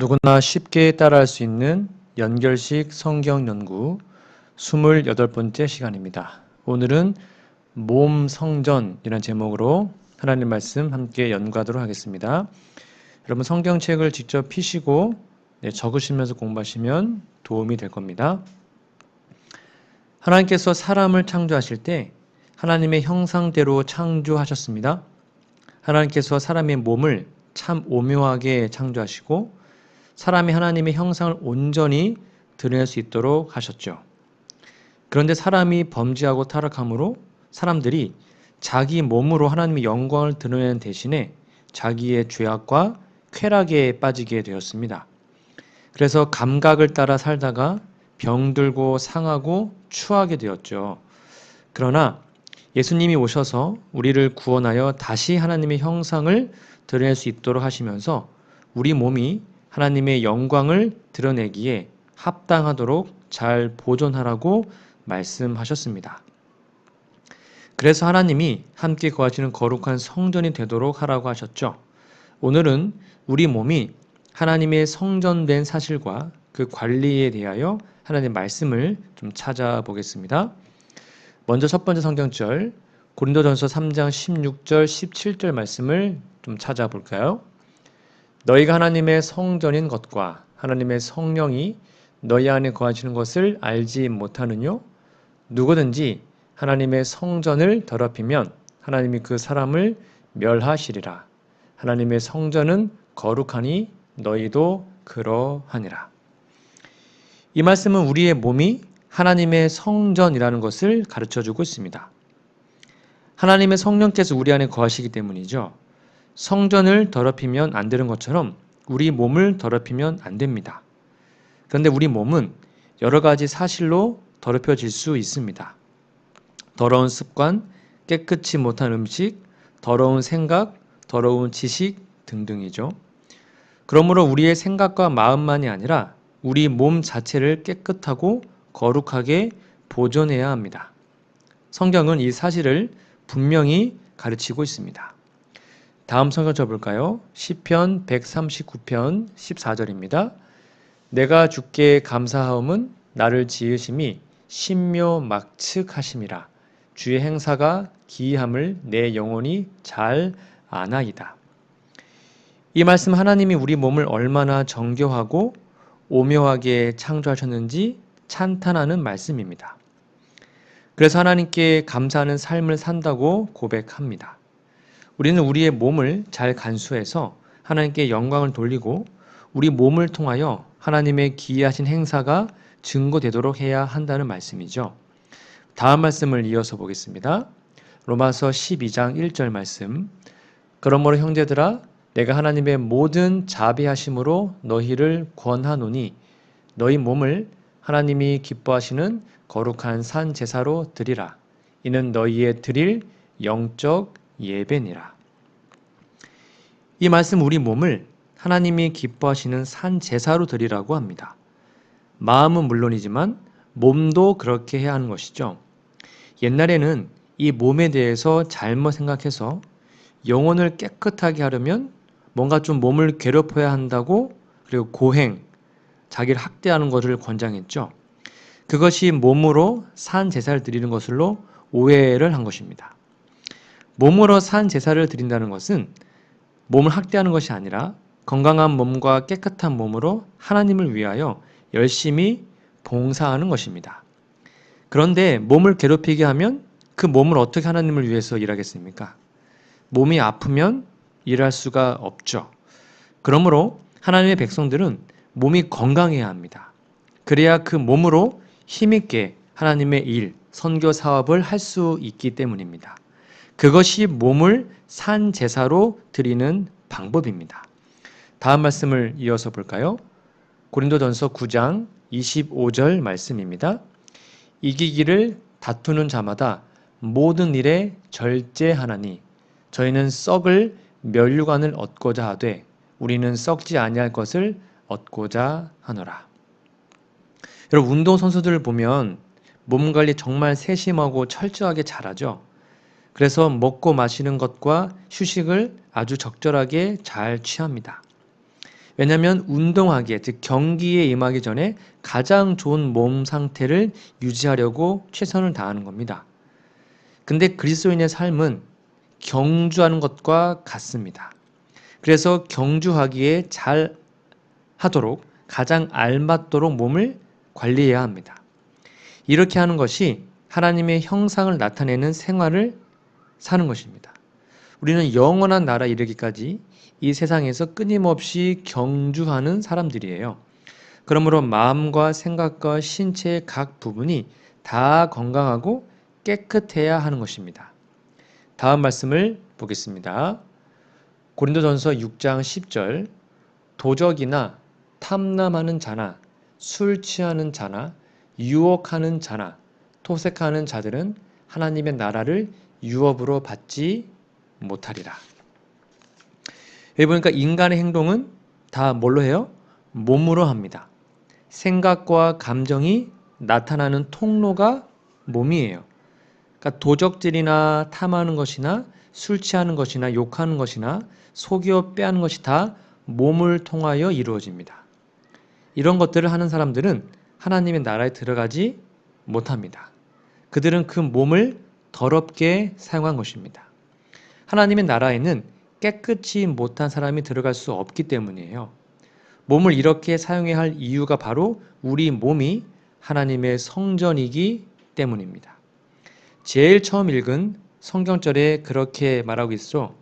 누구나 쉽게 따라할 수 있는 연결식 성경 연구 28번째 시간입니다. 오늘은 몸 성전이라는 제목으로 하나님 말씀 함께 연구하도록 하겠습니다. 여러분 성경책을 직접 피시고 네, 적으시면서 공부하시면 도움이 될 겁니다. 하나님께서 사람을 창조하실 때 하나님의 형상대로 창조하셨습니다. 하나님께서 사람의 몸을 참 오묘하게 창조하시고 사람이 하나님의 형상을 온전히 드러낼 수 있도록 하셨죠. 그런데 사람이 범죄하고 타락함으로 사람들이 자기 몸으로 하나님의 영광을 드러내는 대신에 자기의 죄악과 쾌락에 빠지게 되었습니다. 그래서 감각을 따라 살다가 병들고 상하고 추하게 되었죠. 그러나 예수님이 오셔서 우리를 구원하여 다시 하나님의 형상을 드러낼 수 있도록 하시면서 우리 몸이 하나님의 영광을 드러내기에 합당하도록 잘 보존하라고 말씀하셨습니다. 그래서 하나님이 함께 거하시는 거룩한 성전이 되도록 하라고 하셨죠. 오늘은 우리 몸이 하나님의 성전된 사실과 그 관리에 대하여 하나님의 말씀을 좀 찾아보겠습니다. 먼저 첫 번째 성경절 고린도전서 3장 16절 17절 말씀을 좀 찾아볼까요? 너희가 하나님의 성전인 것과 하나님의 성령이 너희 안에 거하시는 것을 알지 못하느뇨? 누구든지 하나님의 성전을 더럽히면 하나님이 그 사람을 멸하시리라. 하나님의 성전은 거룩하니 너희도 그러하니라. 이 말씀은 우리의 몸이 하나님의 성전이라는 것을 가르쳐 주고 있습니다. 하나님의 성령께서 우리 안에 거하시기 때문이죠. 성전을 더럽히면 안 되는 것처럼 우리 몸을 더럽히면 안 됩니다. 그런데 우리 몸은 여러 가지 사실로 더럽혀질 수 있습니다. 더러운 습관, 깨끗이 못한 음식, 더러운 생각, 더러운 지식 등등이죠. 그러므로 우리의 생각과 마음만이 아니라 우리 몸 자체를 깨끗하고 거룩하게 보존해야 합니다. 성경은 이 사실을 분명히 가르치고 있습니다. 다음 성경 쳐볼까요? 시편 139편 14절입니다. 내가 주께 감사하음은 나를 지으심이 신묘 막측하심이라 주의 행사가 기이함을 내 영혼이 잘 아나이다. 이 말씀 하나님이 우리 몸을 얼마나 정교하고 오묘하게 창조하셨는지 찬탄하는 말씀입니다. 그래서 하나님께 감사하는 삶을 산다고 고백합니다. 우리는 우리의 몸을 잘 간수해서 하나님께 영광을 돌리고 우리 몸을 통하여 하나님의 기이하신 행사가 증거되도록 해야 한다는 말씀이죠. 다음 말씀을 이어서 보겠습니다. 로마서 12장 1절 말씀. 그러므로 형제들아 내가 하나님의 모든 자비하심으로 너희를 권하노니 너희 몸을 하나님이 기뻐하시는 거룩한 산 제사로 드리라. 이는 너희의 드릴 영적 예배니라. 이 말씀 우리 몸을 하나님이 기뻐하시는 산 제사로 드리라고 합니다. 마음은 물론이지만 몸도 그렇게 해야 하는 것이죠. 옛날에는 이 몸에 대해서 잘못 생각해서 영혼을 깨끗하게 하려면 뭔가 좀 몸을 괴롭혀야 한다고 그리고 고행, 자기를 학대하는 것을 권장했죠. 그것이 몸으로 산 제사를 드리는 것으로 오해를 한 것입니다. 몸으로 산 제사를 드린다는 것은 몸을 학대하는 것이 아니라 건강한 몸과 깨끗한 몸으로 하나님을 위하여 열심히 봉사하는 것입니다. 그런데 몸을 괴롭히게 하면 그 몸을 어떻게 하나님을 위해서 일하겠습니까? 몸이 아프면 일할 수가 없죠. 그러므로 하나님의 백성들은 몸이 건강해야 합니다. 그래야 그 몸으로 힘있게 하나님의 일, 선교 사업을 할 수 있기 때문입니다. 그것이 몸을 산 제사로 드리는 방법입니다. 다음 말씀을 이어서 볼까요? 고린도전서 9장 25절 말씀입니다. 이기기를 다투는 자마다 모든 일에 절제하나니 저희는 썩을 멸류관을 얻고자 하되 우리는 썩지 아니할 것을 얻고자 하노라. 여러분 운동 선수들을 보면 몸 관리 정말 세심하고 철저하게 잘하죠. 그래서 먹고 마시는 것과 휴식을 아주 적절하게 잘 취합니다. 왜냐하면 운동하기에 즉 경기에 임하기 전에 가장 좋은 몸 상태를 유지하려고 최선을 다하는 겁니다. 근데 그리스도인의 삶은 경주하는 것과 같습니다. 그래서 경주하기에 잘 하도록 가장 알맞도록 몸을 관리해야 합니다. 이렇게 하는 것이 하나님의 형상을 나타내는 생활을 사는 것입니다. 우리는 영원한 나라 이르기까지 이 세상에서 끊임없이 경주하는 사람들이에요. 그러므로 마음과 생각과 신체의 각 부분이 다 건강하고 깨끗해야 하는 것입니다. 다음 말씀을 보겠습니다. 고린도전서 6장 10절 도적이나 탐남하는 자나 술 취하는 자나 유혹하는 자나 토색하는 자들은 하나님의 나라를 유업으로 받지 못하리라. 여기 보니까 인간의 행동은 다 뭘로 해요? 몸으로 합니다. 생각과 감정이 나타나는 통로가 몸이에요. 그러니까 도적질이나 탐하는 것이나 술 취하는 것이나 욕하는 것이나 속여 빼하는 것이 다 몸을 통하여 이루어집니다. 이런 것들을 하는 사람들은 하나님의 나라에 들어가지 못합니다. 그들은 그 몸을 더럽게 사용한 것입니다. 하나님의 나라에는 깨끗이 못한 사람이 들어갈 수 없기 때문이에요. 몸을 이렇게 사용해야 할 이유가 바로 우리 몸이 하나님의 성전이기 때문입니다. 제일 처음 읽은 성경절에 그렇게 말하고 있어.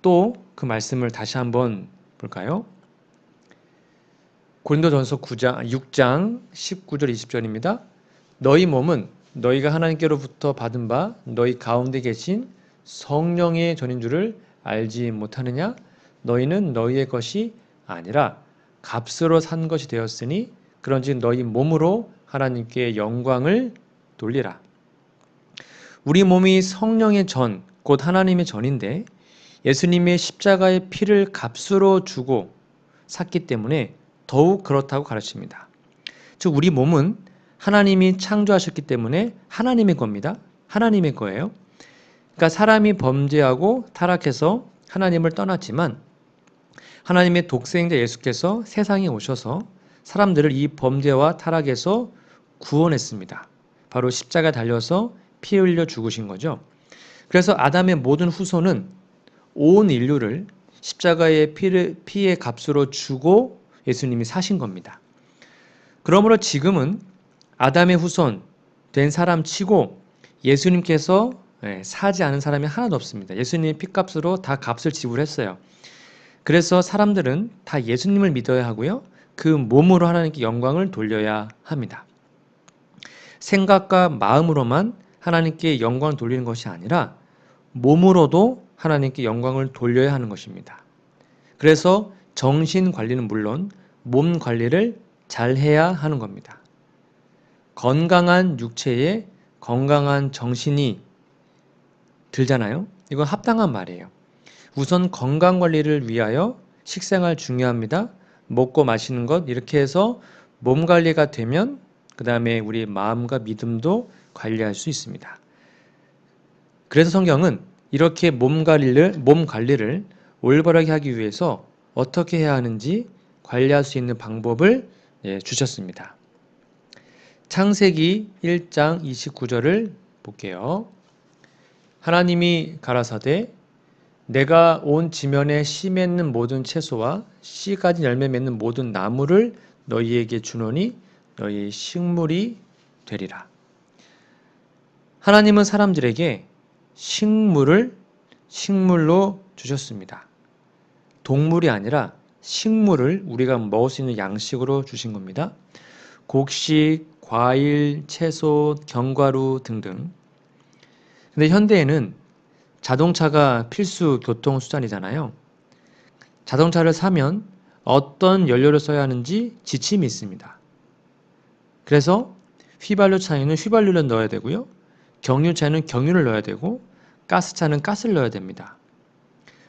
또 그 말씀을 다시 한번 볼까요? 고린도전서 9장 6장 19절 20절입니다. 너희 몸은 너희가 하나님께로부터 받은 바 너희 가운데 계신 성령의 전인 줄을 알지 못하느냐? 너희는 너희의 것이 아니라 값으로 산 것이 되었으니 그런즉 너희 몸으로 하나님께 영광을 돌리라. 우리 몸이 성령의 전, 곧 하나님의 전인데 예수님의 십자가의 피를 값으로 주고 샀기 때문에 더욱 그렇다고 가르칩니다. 즉 우리 몸은 하나님이 창조하셨기 때문에 하나님의 겁니다. 하나님의 거예요. 그러니까 사람이 범죄하고 타락해서 하나님을 떠났지만 하나님의 독생자 예수께서 세상에 오셔서 사람들을 이 범죄와 타락에서 구원했습니다. 바로 십자가 달려서 피 흘려 죽으신 거죠. 그래서 아담의 모든 후손은 온 인류를 십자가의 피를, 피의 값으로 주고 예수님이 사신 겁니다. 그러므로 지금은 아담의 후손 된 사람 치고 예수님께서 예, 사지 않은 사람이 하나도 없습니다. 예수님이 피값으로 다 값을 지불했어요. 그래서 사람들은 다 예수님을 믿어야 하고요. 그 몸으로 하나님께 영광을 돌려야 합니다. 생각과 마음으로만 하나님께 영광을 돌리는 것이 아니라 몸으로도 하나님께 영광을 돌려야 하는 것입니다. 그래서 정신 관리는 물론 몸 관리를 잘 해야 하는 겁니다. 건강한 육체에 건강한 정신이 들잖아요. 이건 합당한 말이에요. 우선 건강 관리를 위하여 식생활 중요합니다. 먹고 마시는 것 이렇게 해서 몸 관리가 되면 그 다음에 우리 마음과 믿음도 관리할 수 있습니다. 그래서 성경은 이렇게 몸 관리를 몸 관리를 올바르게 하기 위해서 어떻게 해야 하는지 관리할 수 있는 방법을 예, 주셨습니다. 창세기 1장 29절을 볼게요. 하나님이 가라사대 내가 온 지면에 씨 맺는 모든 채소와 씨 가진 열매 맺는 모든 나무를 너희에게 주노니 너희 식물이 되리라. 하나님은 사람들에게 식물을 식물로 주셨습니다. 동물이 아니라 식물을 우리가 먹을 수 있는 양식으로 주신 겁니다. 곡식, 과일, 채소, 견과류 등등. 근데 현대에는 자동차가 필수 교통수단이잖아요. 자동차를 사면 어떤 연료를 써야 하는지 지침이 있습니다. 그래서 휘발유 차에는 휘발유를 넣어야 되고요. 경유차에는 경유를 넣어야 되고 가스차는 가스를 넣어야 됩니다.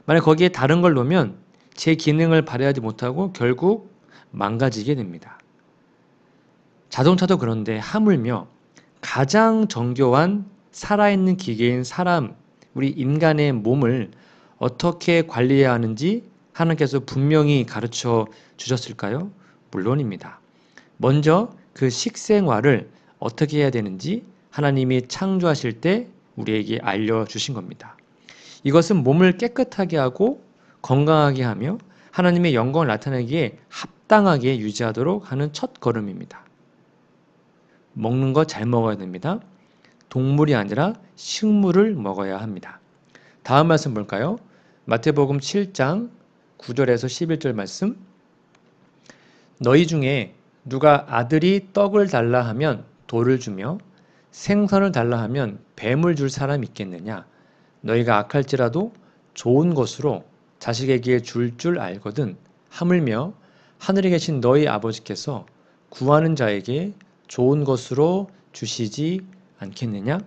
만약 거기에 다른 걸 넣으면 제 기능을 발휘하지 못하고 결국 망가지게 됩니다. 자동차도 그런데 하물며 가장 정교한 살아있는 기계인 사람, 우리 인간의 몸을 어떻게 관리해야 하는지 하나님께서 분명히 가르쳐 주셨을까요? 물론입니다. 먼저 그 식생활을 어떻게 해야 되는지 하나님이 창조하실 때 우리에게 알려주신 겁니다. 이것은 몸을 깨끗하게 하고 건강하게 하며 하나님의 영광을 나타내기에 합당하게 유지하도록 하는 첫 걸음입니다. 먹는 거 잘 먹어야 됩니다. 동물이 아니라 식물을 먹어야 합니다. 다음 말씀 볼까요? 마태복음 7장 9절에서 11절 말씀. 너희 중에 누가 아들이 떡을 달라 하면 돌을 주며 생선을 달라 하면 뱀을 줄 사람 있겠느냐? 너희가 악할지라도 좋은 것으로 자식에게 줄줄 알거든 하물며 하늘에 계신 너희 아버지께서 구하는 자에게 좋은 것으로 주시지 않겠느냐?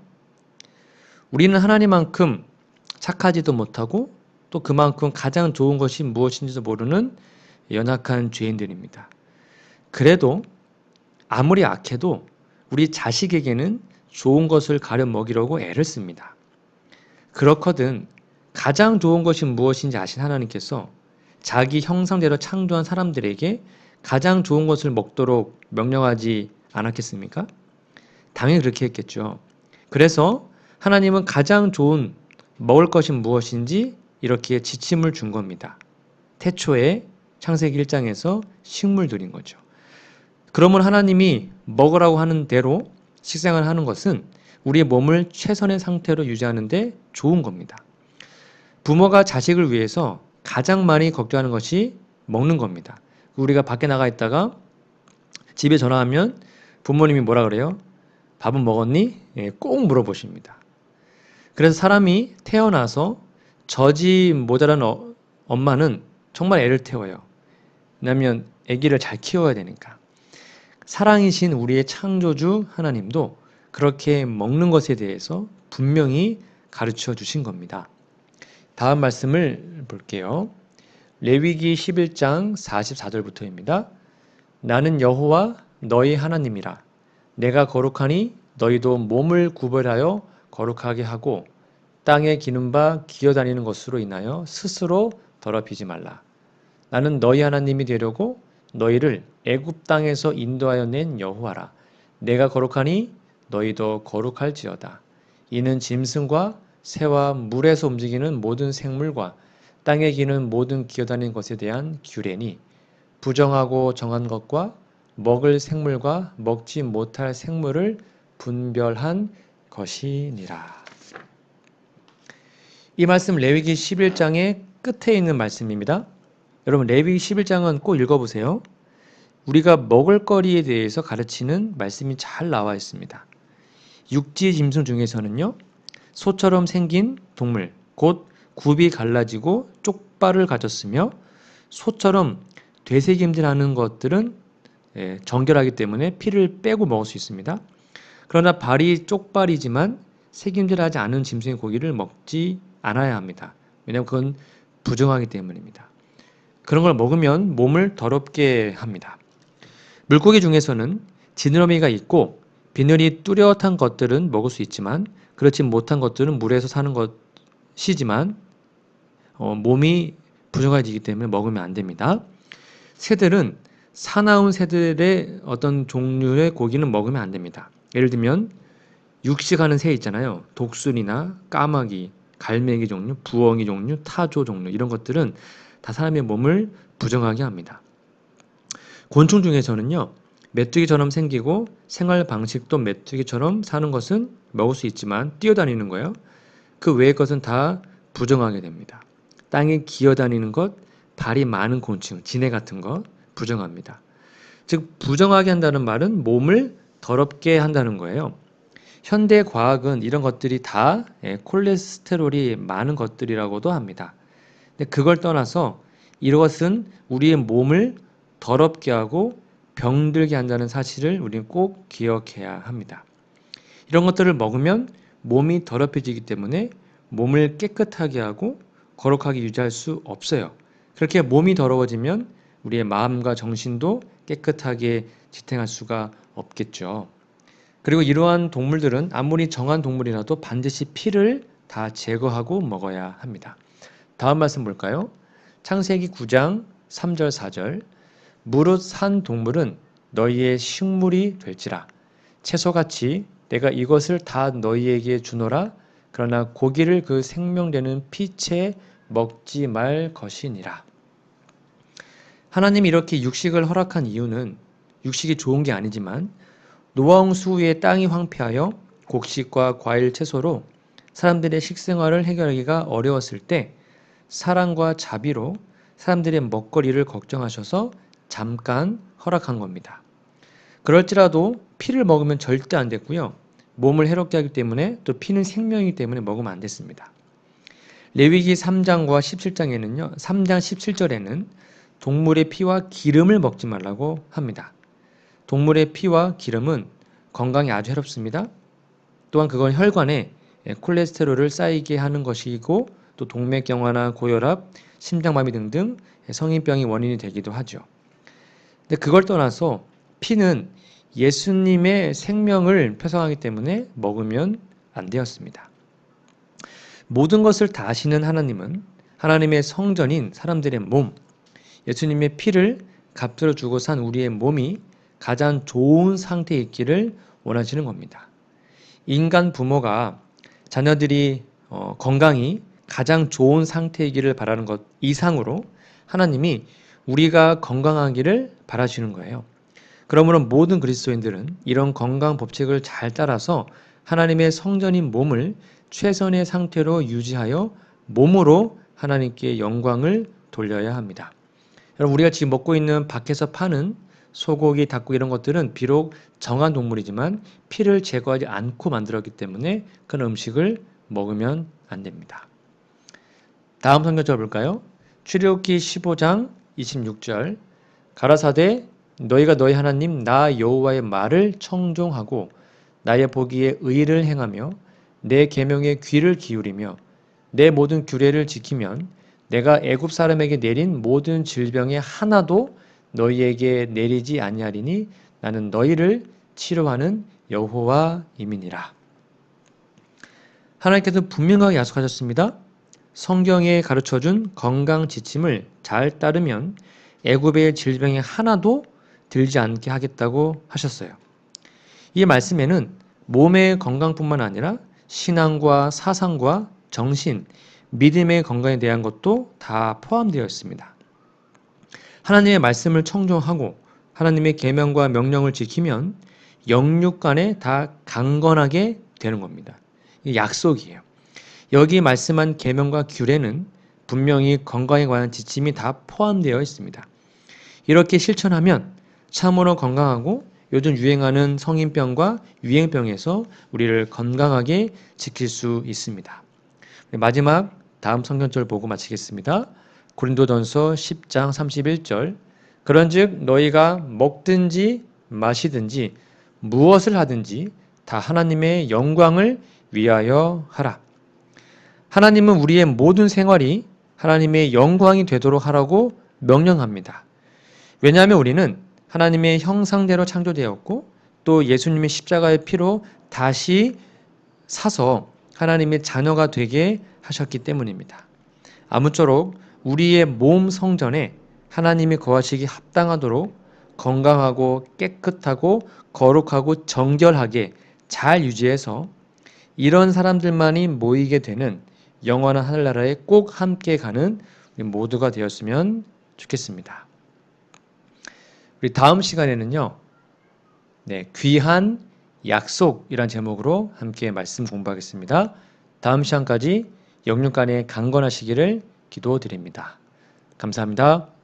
우리는 하나님만큼 착하지도 못하고 또 그만큼 가장 좋은 것이 무엇인지도 모르는 연약한 죄인들입니다. 그래도 아무리 악해도 우리 자식에게는 좋은 것을 가려 먹이려고 애를 씁니다. 그렇거든 가장 좋은 것이 무엇인지 아신 하나님께서 자기 형상대로 창조한 사람들에게 가장 좋은 것을 먹도록 명령하지 않았겠습니까? 당연히 그렇게 했겠죠. 그래서 하나님은 가장 좋은 먹을 것이 무엇인지 이렇게 지침을 준 겁니다. 태초에 창세기 1장에서 식물 들인 거죠. 그러면 하나님이 먹으라고 하는 대로 식생을 하는 것은 우리의 몸을 최선의 상태로 유지하는데 좋은 겁니다. 부모가 자식을 위해서 가장 많이 걱정하는 것이 먹는 겁니다. 우리가 밖에 나가 있다가 집에 전화하면 부모님이 뭐라 그래요? 밥은 먹었니? 예, 꼭 물어보십니다. 그래서 사람이 태어나서 젖이 모자란 어, 엄마는 정말 애를 태워요. 왜냐하면 아기를 잘 키워야 되니까. 사랑이신 우리의 창조주 하나님도 그렇게 먹는 것에 대해서 분명히 가르쳐 주신 겁니다. 다음 말씀을 볼게요. 레위기 11장 44절부터입니다. 나는 여호와 너희 하나님이라 내가 거룩하니 너희도 몸을 구별하여 거룩하게 하고 땅에 기는 바 기어다니는 것으로 인하여 스스로 더럽히지 말라. 나는 너희 하나님이 되려고 너희를 애굽 땅에서 인도하여 낸 여호와라. 내가 거룩하니 너희도 거룩할지어다. 이는 짐승과 새와 물에서 움직이는 모든 생물과 땅에 기는 모든 기어다니는 것에 대한 규례니 부정하고 정한 것과 먹을 생물과 먹지 못할 생물을 분별한 것이니라. 이 말씀 레위기 11장의 끝에 있는 말씀입니다. 여러분 레위기 11장은 꼭 읽어보세요. 우리가 먹을 거리에 대해서 가르치는 말씀이 잘 나와 있습니다. 육지 짐승 중에서는요. 소처럼 생긴 동물, 곧 굽이 갈라지고 쪽발을 가졌으며 소처럼 되새김질하는 것들은 예, 정결하기 때문에 피를 빼고 먹을 수 있습니다. 그러나 발이 쪽발이지만 새김질하지 않은 짐승의 고기를 먹지 않아야 합니다. 왜냐하면 그건 부정하기 때문입니다. 그런 걸 먹으면 몸을 더럽게 합니다. 물고기 중에서는 지느러미가 있고 비늘이 뚜렷한 것들은 먹을 수 있지만 그렇지 못한 것들은 물에서 사는 것이지만 어, 몸이 부정해지기 때문에 먹으면 안 됩니다. 새들은 사나운 새들의 어떤 종류의 고기는 먹으면 안 됩니다. 예를 들면 육식하는 새 있잖아요. 독수리나 까마귀, 갈매기 종류, 부엉이 종류, 타조 종류 이런 것들은 다 사람의 몸을 부정하게 합니다. 곤충 중에서는요. 메뚜기처럼 생기고 생활 방식도 메뚜기처럼 사는 것은 먹을 수 있지만 뛰어다니는 거예요. 그 외의 것은 다 부정하게 됩니다. 땅에 기어다니는 것, 발이 많은 곤충, 지네 같은 것 부정합니다. 즉 부정하게 한다는 말은 몸을 더럽게 한다는 거예요. 현대 과학은 이런 것들이 다 예, 콜레스테롤이 많은 것들이라고도 합니다. 근데 그걸 떠나서 이것은 우리의 몸을 더럽게 하고 병들게 한다는 사실을 우리는 꼭 기억해야 합니다. 이런 것들을 먹으면 몸이 더럽혀지기 때문에 몸을 깨끗하게 하고 거룩하게 유지할 수 없어요. 그렇게 몸이 더러워지면 우리의 마음과 정신도 깨끗하게 지탱할 수가 없겠죠. 그리고 이러한 동물들은 아무리 정한 동물이라도 반드시 피를 다 제거하고 먹어야 합니다. 다음 말씀 볼까요? 창세기 9장 3절 4절 무릇 산 동물은 너희의 식물이 될지라 채소같이 내가 이것을 다 너희에게 주노라 그러나 고기를 그 생명되는 피채 먹지 말 것이니라. 하나님이 이렇게 육식을 허락한 이유는 육식이 좋은 게 아니지만 노아홍수 후에 땅이 황폐하여 곡식과 과일 채소로 사람들의 식생활을 해결하기가 어려웠을 때 사랑과 자비로 사람들의 먹거리를 걱정하셔서 잠깐 허락한 겁니다. 그럴지라도 피를 먹으면 절대 안 됐고요. 몸을 해롭게 하기 때문에 또 피는 생명이기 때문에 먹으면 안 됐습니다. 레위기 3장과 17장에는요. 3장 17절에는 동물의 피와 기름을 먹지 말라고 합니다. 동물의 피와 기름은 건강에 아주 해롭습니다. 또한 그건 혈관에 콜레스테롤을 쌓이게 하는 것이고 또 동맥경화나 고혈압, 심장마비 등등 성인병이 원인이 되기도 하죠. 근데 그걸 떠나서 피는 예수님의 생명을 표상하기 때문에 먹으면 안 되었습니다. 모든 것을 다 아시는 하나님은 하나님의 성전인 사람들의 몸, 예수님의 피를 값으로 주고 산 우리의 몸이 가장 좋은 상태에 있기를 원하시는 겁니다. 인간 부모가 자녀들이 어, 건강히 가장 좋은 상태이기를 바라는 것 이상으로 하나님이 우리가 건강하기를 바라시는 거예요. 그러므로 모든 그리스도인들은 이런 건강 법칙을 잘 따라서 하나님의 성전인 몸을 최선의 상태로 유지하여 몸으로 하나님께 영광을 돌려야 합니다. 여러분 우리가 지금 먹고 있는 밖에서 파는 소고기, 닭고기 이런 것들은 비록 정한 동물이지만 피를 제거하지 않고 만들었기 때문에 그런 음식을 먹으면 안 됩니다. 다음 성경절 볼까요? 출애굽기 15장 26절 가라사대 너희가 너희 하나님 나 여호와의 말을 청종하고 나의 보기에 의를 행하며 내 계명에 귀를 기울이며 내 모든 규례를 지키면 내가 애굽 사람에게 내린 모든 질병의 하나도 너희에게 내리지 아니하리니 나는 너희를 치료하는 여호와임이니라. 하나님께서 분명하게 약속하셨습니다. 성경에 가르쳐 준 건강 지침을 잘 따르면 애굽의 질병이 하나도 들지 않게 하겠다고 하셨어요. 이 말씀에는 몸의 건강뿐만 아니라 신앙과 사상과 정신, 믿음의 건강에 대한 것도 다 포함되어 있습니다. 하나님의 말씀을 청종하고 하나님의 계명과 명령을 지키면 영육 간에 다 강건하게 되는 겁니다. 약속이에요. 여기 말씀한 계명과 규례는 분명히 건강에 관한 지침이 다 포함되어 있습니다. 이렇게 실천하면 참으로 건강하고 요즘 유행하는 성인병과 유행병에서 우리를 건강하게 지킬 수 있습니다. 마지막 다음 성경절 보고 마치겠습니다. 고린도전서 10장 31절 그런즉 너희가 먹든지 마시든지 무엇을 하든지 다 하나님의 영광을 위하여 하라. 하나님은 우리의 모든 생활이 하나님의 영광이 되도록 하라고 명령합니다. 왜냐하면 우리는 하나님의 형상대로 창조되었고 또 예수님의 십자가의 피로 다시 사서 하나님의 자녀가 되게 하셨기 때문입니다. 아무쪼록 우리의 몸 성전에 하나님이 거하시기 합당하도록 건강하고 깨끗하고 거룩하고 정결하게 잘 유지해서 이런 사람들만이 모이게 되는 영원한 하늘나라에 꼭 함께 가는 우리 모두가 되었으면 좋겠습니다. 우리 다음 시간에는요, 네, 귀한 약속이란 제목으로 함께 말씀 공부하겠습니다. 다음 시간까지 영육간에 강건하시기를 기도드립니다. 감사합니다.